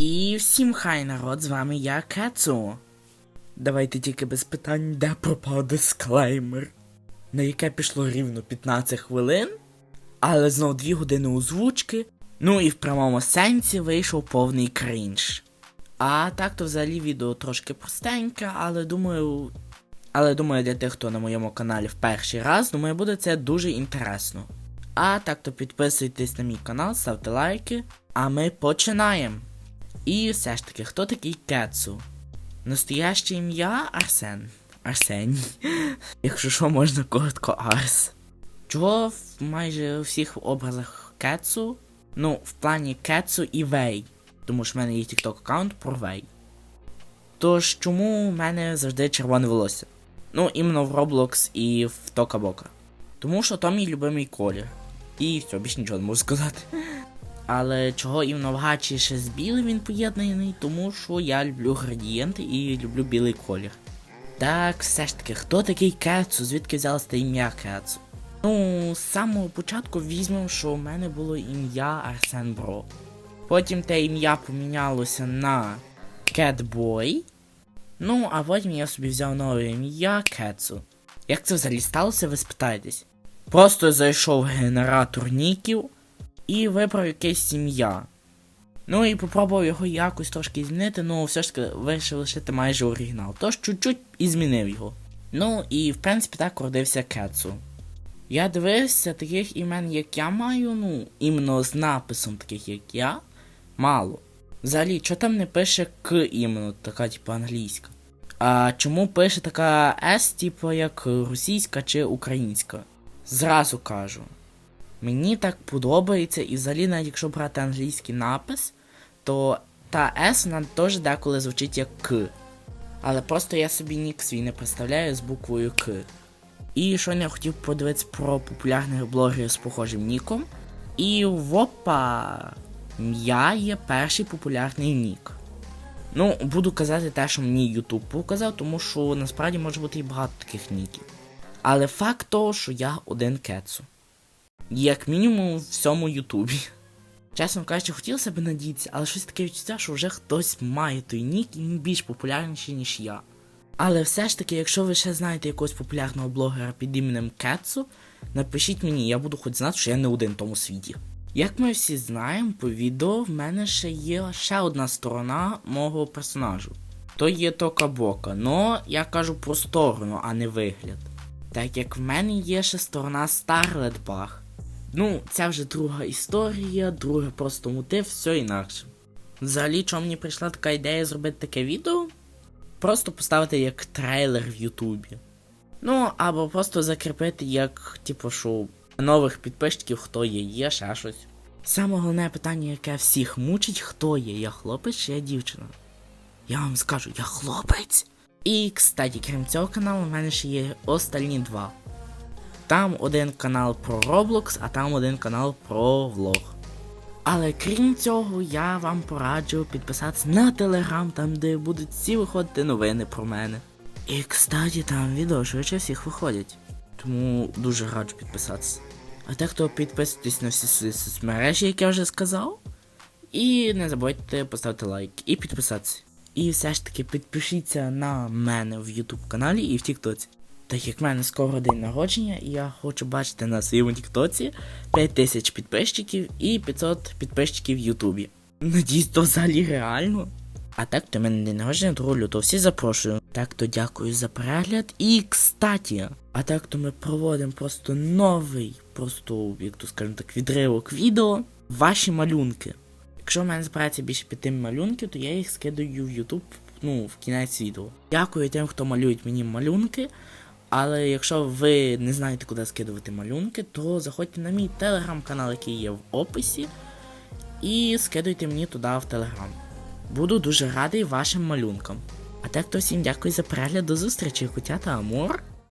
І всім хай народ, з вами я Кецу. Давайте тільки без питань, де пропав дисклеймер, на яке пішло рівно 15 хвилин, але знов 2 години озвучки, ну і в прямому сенсі вийшов повний крінж. А так то взагалі відео трошки простеньке, але думаю. Але думаю, для тих, хто на моєму каналі в перший раз, думаю, буде це дуже інтересно. А так то підписуйтесь на мій канал, ставте лайки, а ми починаємо. І все ж таки, хто такий Кецу? Настояще ім'я Арсен. Арсеній. Якщо що, можна коротко Арс. Чого в майже у всіх образах Кецу? Ну, в плані Кецу і Вей. Тому що в мене є TikTok аккаунт про Вей. Тож чому в мене завжди червоне волосся? Ну, іменно в Roblox і в Тока Бока. Тому що то мій любимий колір. І все, більше нічого не можу сказати. Але чого іменно в гачі ще з білим він поєднаний, тому що я люблю градієнти і люблю білий колір. Так, все ж таки, хто такий Кецу? Звідки взялося те ім'я Кецу? Ну, з самого початку візьмемо, що в мене було ім'я Арсен Бро. Потім те ім'я помінялося на Кетбой. Ну, а потім я собі взяв нове ім'я Кецу. Як це взагалі сталося, ви спитаєтесь? Просто зайшов в генератор ніків і вибрав якесь ім'я. Ну і попробував його якось трошки змінити, ну все ж таки вирішив лишити майже оригінал. Тож чуть-чуть і змінив його. Ну і в принципі так родився Кецу. Я дивився таких імен, як я маю, ну, іменно з написом таких, як я, мало. Взагалі, що там не пише К іменно, така, типу, англійська. А чому пише така С, типу, як російська чи українська? Зразу кажу. Мені так подобається, і взагалі, навіть якщо брати англійський напис, то та S вона теж деколи звучить як К. Але просто я собі нік свій не представляю з буквою К. І що я хотів подивитися про популярних блогерів з похожим ніком. І в опа, я є перший популярний нік. Ну, буду казати те, що мені YouTube показав, тому що насправді може бути і багато таких ніків. Але факт того, що я один кецу. Як мінімум в всьому Ютубі. Чесно кажучи, хотілося б надіятися, але щось таке відчуття, що вже хтось має той нік і він більш популярніший, ніж я. Але все ж таки, якщо ви ще знаєте якогось популярного блогера під іменем Кетсу, напишіть мені, я буду хоч знати, що я не один в тому світі. Як ми всі знаємо, по відео в мене ще є ще одна сторона мого персонажу. То є Тока Бока, но я кажу про сторону, а не вигляд. Так як в мене є ще сторона Bach. Ну, це вже друга історія, другий просто мотив, все інакше. Взагалі, чому мені прийшла така ідея зробити таке відео? Просто поставити як трейлер в Ютубі. Ну, або просто закріпити як, типу, що нових підписчиків, хто є, є, ще щось. Саме головне питання, яке всіх мучить, хто є, я хлопець чи я дівчина. Я вам скажу, я хлопець. І, кстати, крім цього каналу, в мене ще є остальні два. Там один канал про Roblox, а там один канал про влог. Але крім цього, я вам пораджу підписатися на телеграм, там де будуть всі виходити новини про мене. І кстати, там відео швидше всіх виходять. Тому дуже раджу підписатися. А так то підписуйтесь на всі соцмережі, як я вже сказав. І не забудьте поставити лайк і підписатися. І все ж таки підпишіться на мене в YouTube каналі і в Тіктоці. Так як в мене скоро день народження, і я хочу бачити на своєму Тіктоці 5000 підписчиків і 500 підписчиків в Ютубі. Надіюсь, то взагалі реально. А так то в мене день народження 2 лютого, всі запрошую. Так то дякую за перегляд. І кстаті, а так то ми проводимо просто новий, просто, як то скажемо так, відривок відео. Ваші малюнки. Якщо в мене збирається більше п'яти малюнків, то я їх скидаю в YouTube, ну, в кінець відео. Дякую тим, хто малюють мені малюнки. Але якщо ви не знаєте, куди скидувати малюнки, то заходьте на мій телеграм-канал, який є в описі, і скидуйте мені туди в телеграм. Буду дуже радий вашим малюнкам. А так то всім дякую за перегляд, до зустрічі, котята Амор.